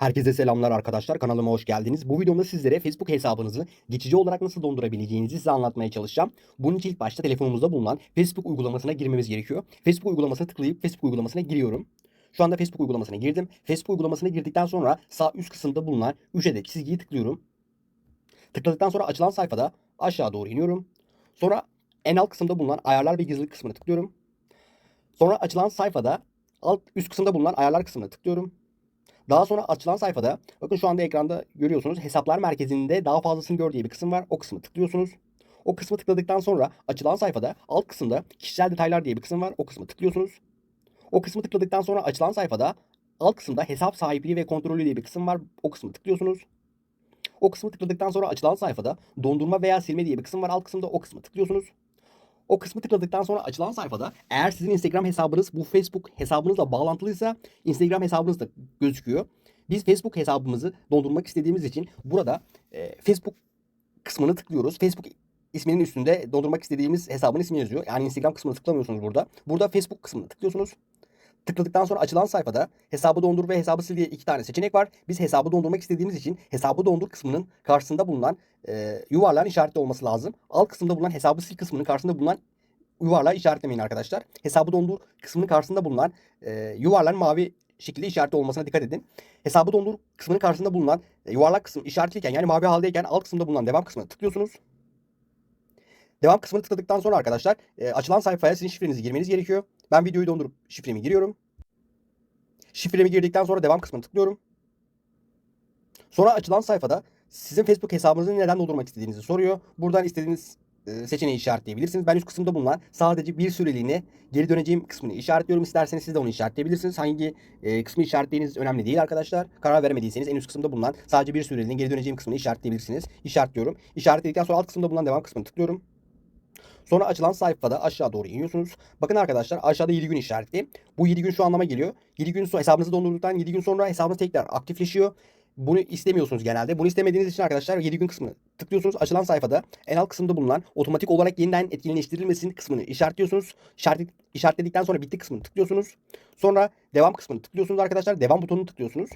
Herkese selamlar arkadaşlar. Kanalıma hoş geldiniz. Bu videomda sizlere Facebook hesabınızı geçici olarak nasıl dondurabileceğinizi size anlatmaya çalışacağım. Bunun için ilk başta telefonumuzda bulunan Facebook uygulamasına girmemiz gerekiyor. Facebook uygulamasına tıklayıp Facebook uygulamasına giriyorum. Şu anda Facebook uygulamasına girdim. Facebook uygulamasına girdikten sonra sağ üst kısımda bulunan 3 adet çizgiyi tıklıyorum. Tıkladıktan sonra açılan sayfada aşağı doğru iniyorum. Sonra en alt kısımda bulunan ayarlar ve gizlilik kısmını tıklıyorum. Sonra açılan sayfada alt üst kısımda bulunan ayarlar kısmına tıklıyorum. Daha sonra açılan sayfada bakın şu anda ekranda görüyorsunuz hesaplar merkezinde daha fazlasını gör diye bir kısım var. O kısmı tıklıyorsunuz. O kısmı tıkladıktan sonra açılan sayfada alt kısımda kişisel detaylar diye bir kısım var. O kısmı tıklıyorsunuz. O kısmı tıkladıktan sonra açılan sayfada alt kısımda hesap sahipliği ve kontrolü diye bir kısım var. O kısmı tıklıyorsunuz. O kısmı tıkladıktan sonra açılan sayfada dondurma veya silme diye bir kısım var. Alt kısımda o kısmı tıklıyorsunuz. O kısmı tıkladıktan sonra açılan sayfada eğer sizin Instagram hesabınız bu Facebook hesabınızla bağlantılıysa Instagram hesabınız da gözüküyor. Biz Facebook hesabımızı dondurmak istediğimiz için burada e, Facebook kısmını tıklıyoruz. Facebook isminin üstünde dondurmak istediğimiz hesabın ismi yazıyor. Yani Instagram kısmını tıklamıyorsunuz burada. Burada Facebook kısmını tıklıyorsunuz. Tıkladıktan sonra açılan sayfada hesabı dondur ve hesabı sil diye iki tane seçenek var. Biz hesabı dondurmak istediğimiz için hesabı dondur kısmının karşısında bulunan e, yuvarlağın işaretli olması lazım. Alt kısımda bulunan hesabı sil kısmının karşısında bulunan yuvarlağı işaretlemeyin arkadaşlar. Hesabı dondur kısmının karşısında bulunan e, yuvarlağın mavi şekilde işaretli olmasına dikkat edin. Hesabı dondur kısmının karşısında bulunan e, yuvarlak kısım işaretliyken yani mavi haldeyken alt kısımda bulunan devam kısmına tıklıyorsunuz. Devam kısmını tıkladıktan sonra arkadaşlar e, açılan sayfaya sizin şifrenizi girmeniz gerekiyor. Ben videoyu dondurup şifremi giriyorum. Şifremi girdikten sonra devam kısmını tıklıyorum. Sonra açılan sayfada sizin Facebook hesabınızı neden doldurmak istediğinizi soruyor. Buradan istediğiniz e, seçeneği işaretleyebilirsiniz. Ben üst kısımda bulunan sadece bir süreliğine geri döneceğim kısmını işaretliyorum. İsterseniz siz de onu işaretleyebilirsiniz. Hangi e, kısmı işaretlediğiniz önemli değil arkadaşlar. Karar veremediyseniz en üst kısımda bulunan sadece bir süreliğine geri döneceğim kısmını işaretleyebilirsiniz. İşaretliyorum. İşaretledikten sonra alt kısımda bulunan devam kısmını tıklıyorum. Sonra açılan sayfada aşağı doğru iniyorsunuz. Bakın arkadaşlar aşağıda 7 gün işaretli. Bu 7 gün şu anlama geliyor. 7 gün sonra hesabınızı dondurduktan 7 gün sonra hesabınız tekrar aktifleşiyor. Bunu istemiyorsunuz genelde. Bunu istemediğiniz için arkadaşlar 7 gün kısmını tıklıyorsunuz. Açılan sayfada en alt kısımda bulunan otomatik olarak yeniden etkileştirilmesin kısmını işaretliyorsunuz. İşaret, işaretledikten sonra bitti kısmını tıklıyorsunuz. Sonra devam kısmını tıklıyorsunuz arkadaşlar. Devam butonunu tıklıyorsunuz.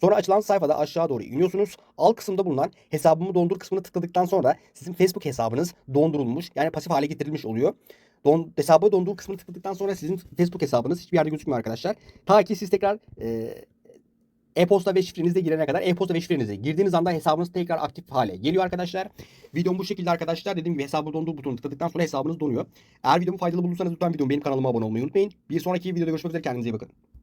Sonra açılan sayfada aşağı doğru iniyorsunuz. Alt kısımda bulunan hesabımı dondur kısmını tıkladıktan sonra sizin Facebook hesabınız dondurulmuş. Yani pasif hale getirilmiş oluyor. Don, hesabı dondur kısmını tıkladıktan sonra sizin Facebook hesabınız hiçbir yerde gözükmüyor arkadaşlar. Ta ki siz tekrar e, e-posta ve şifrenizde girene kadar e-posta ve şifrenize girdiğiniz anda hesabınız tekrar aktif hale geliyor arkadaşlar. Videom bu şekilde arkadaşlar. Dediğim gibi hesabı dondur butonunu tıkladıktan sonra hesabınız donuyor. Eğer videomu faydalı bulursanız lütfen videomu benim kanalıma abone olmayı unutmayın. Bir sonraki videoda görüşmek üzere kendinize iyi bakın.